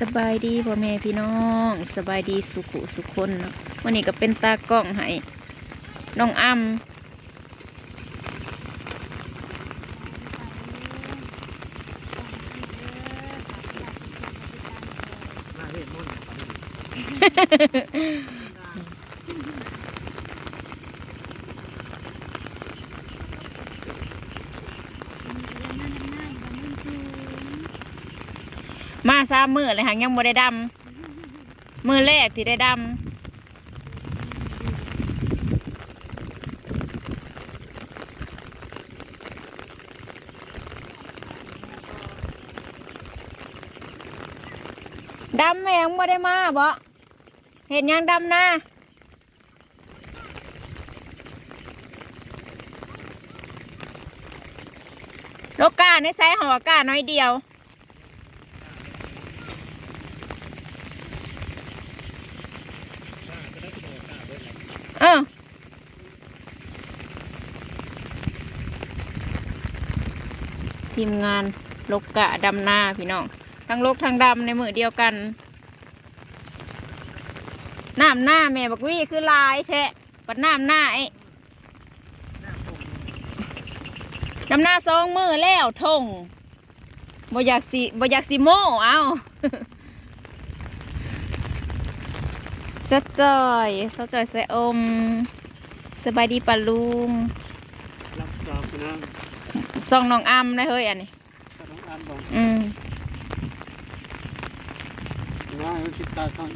สบายดีพ่อแม่พี่น้องสบายดีสุขุสุขคนเนาะวันนี้ก็เป็นตากล้องให้น้องอ้ำมา สามมือเลยหางยังบ่ได้ดำมือแรกที่ได้ดำดำแม่ยังบ่ได้มาบ่เห็นยังดำนะโลกาในไซส์ของอากาน้อยเดียว ออทีมงานลกกะดำนาพี่น้องทั้งลกทั้งดำในมือเดียวกันน้ำหน้าแม่บักวี่คือลายแทะปัดน้ำหน้าไอ้ดำหน้าสองมือแล้วทงบ่อยากสิบ่อยากสิโม่เอา สะจอยสะจอยส่อม สบายดีปะลุงรับสอบนะส่องน้องอ้ำนะเฮ้ยอันนี้น้องอ่านบอกอืมว่าให้ติดตาท่าน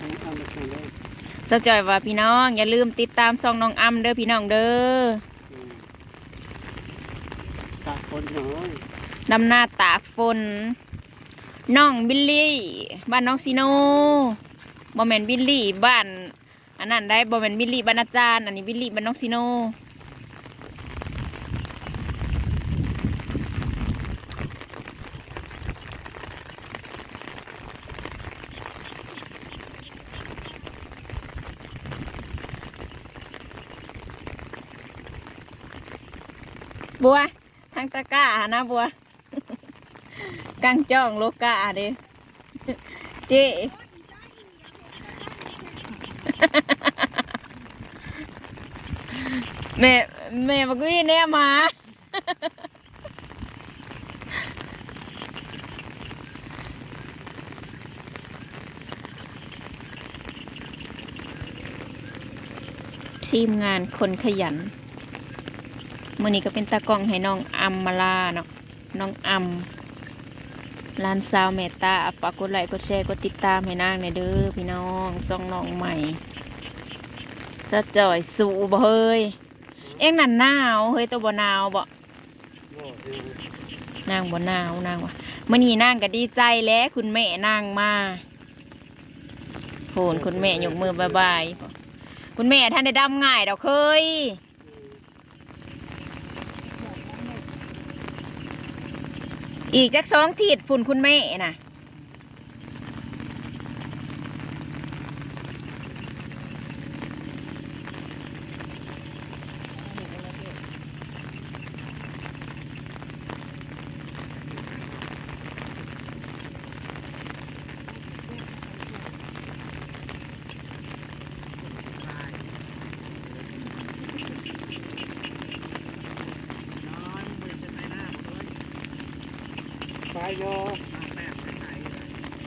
ต้องอ่านแบบนี้เลยสะจอยว่าพี่น้องอย่าลืมติดตามส่องน้องอ้ำเด้อพี่น้องเด้ออืมตาคนหน่อยดำหน้าตากฝนน้องบิลลี่ บ้านน้องซีโน บอแมนบิลลี่บ้าน อันนั้นได้บอแมนบิลลี่บ้านอาจารย์ อันนี้บิลลี่บ้านน้องซีโนบัวทางตะก้าหานะบัวกังจ้องโลกาเด้เจ๊ แม่แม่บอกว่าแน่มาทีมงานคนขยันมื่อนี้ก็เป็นตากล้องให้น้องอัมมาลาเนาะน้องอัมร้านซาวเมตตาฝากกดไลค์กดแชร์กดติดตามให้นางในเด้อพี่น้องซ่องน้องใหม่สะจ่อยสูบ่เฮ้ย เอ็งนั่นหนาวเฮ้ยตัวบ่หนาวบ่บ่เออนางบ่หนาวนางว่ามื่อนี้นางก็ดีใจแล้วคุณแม่นางมาโหนคุณแม่ยกมือบายบายคุณแม่ท่านได้ดำง่ายดอกเคยอีกจักสองทีดฝุ่นคุณแม่น่ะ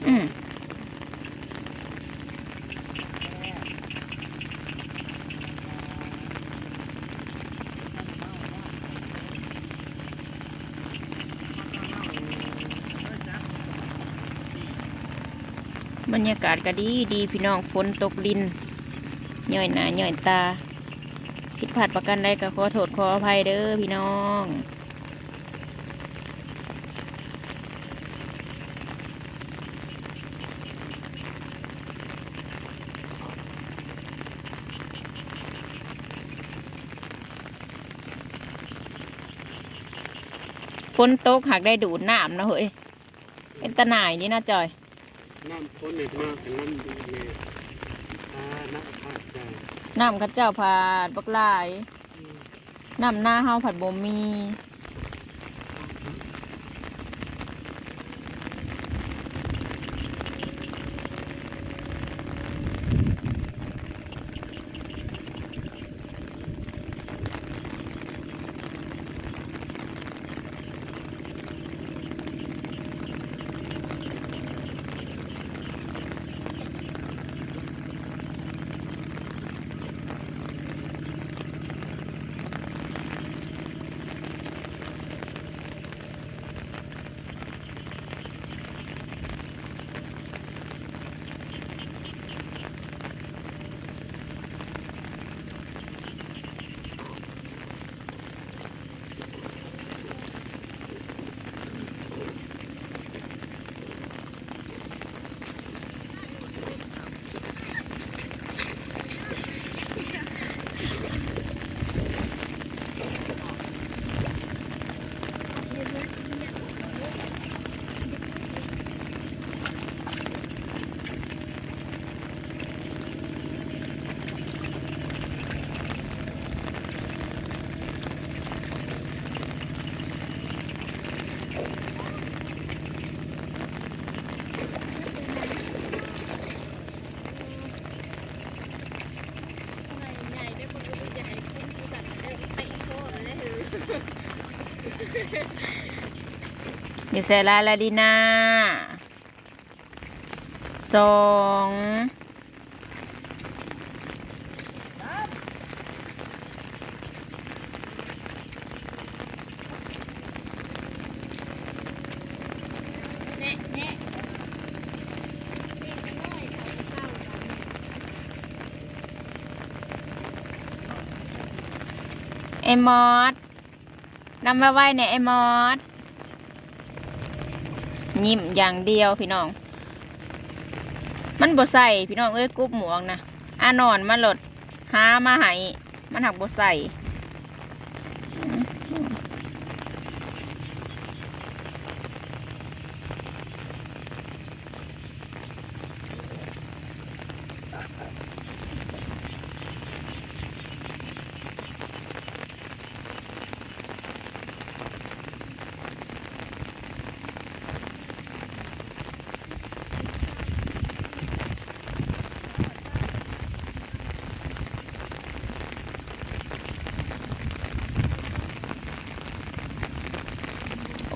อืมบรรยากาศก็ดีดีพี่น้องฝนตกลินย่อยหนาย่อยตา ผิดพลาดประกันใดก็ขอโทษขออภัยเด้อพี่น้อง ฝนตกหากได้ดูดน้ำนะเฮ้ยเป็นตะหน่ายนี่นะจอย น้ำคนเนี่ยมากแต่น้ำดีเลยตาหน้าผากใจน้ำเข้าเจ้าผาดบักหลาย น้ำหน้าเฮาผัดบ่มี เดี๋ยวใส่ลาลาดีนาสองไอ้มอส นำมาไว้ในไอ้มอสยิ้มอย่างเดียวพี่น้อง มันบ่ใส่พี่น้องเอ้ยกุ๊บหมวกนะอานอนมาหลดหามาให้มันหักบ่ใส่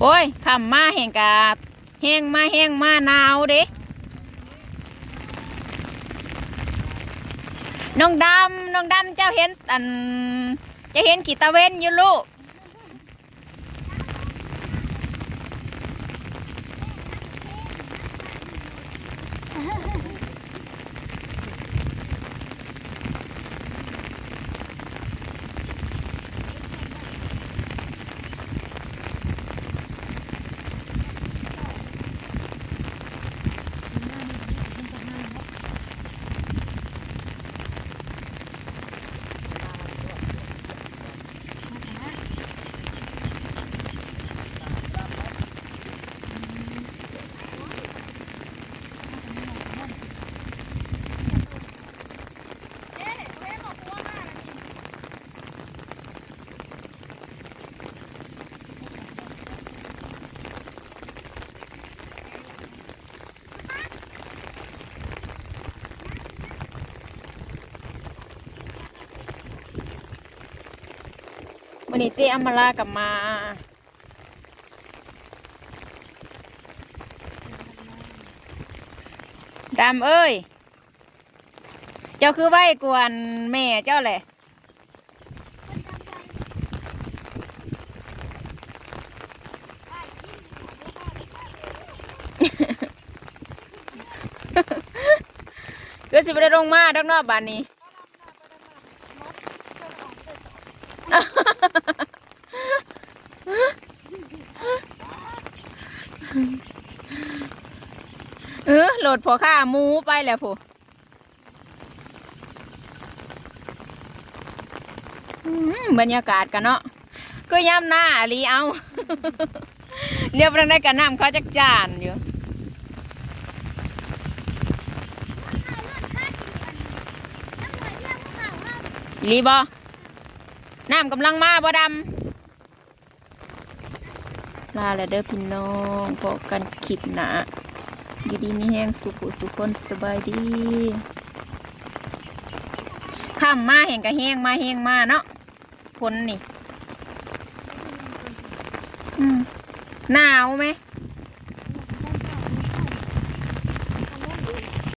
อ้ยขำมาแห่งกาแห้งมาแห้งมาหนาวเด้น้องดำน้องดำเจ้าเห็นอันเจะเห็นกี่ตาเว้นอยู่ลูก วันนี้เจ๊อมมาลากลับมาดำเอ้ย เจ้าคือไหวกวนแม่เจ้าแหละก็สิบได้ลงมาดักนอกบ้านนี้ เออโหลดพอข้ามูไปแล้วผู้บรรยากาศกันเนาะก็ย่ำหน้าลีเอา เรียบร้อยได้กันน้ำเขาจักจานอยู่รีบอ น้ำกำลังมาบ่ดำลาแล้วเด้อพี่น้องพบกันคลิปหนาอยู่ดีมีแห้งสุขสุคนสบายดีข้ามมาแห่งกะแห้งมาแห้งมาเนาะฝนนี่หนาวไหม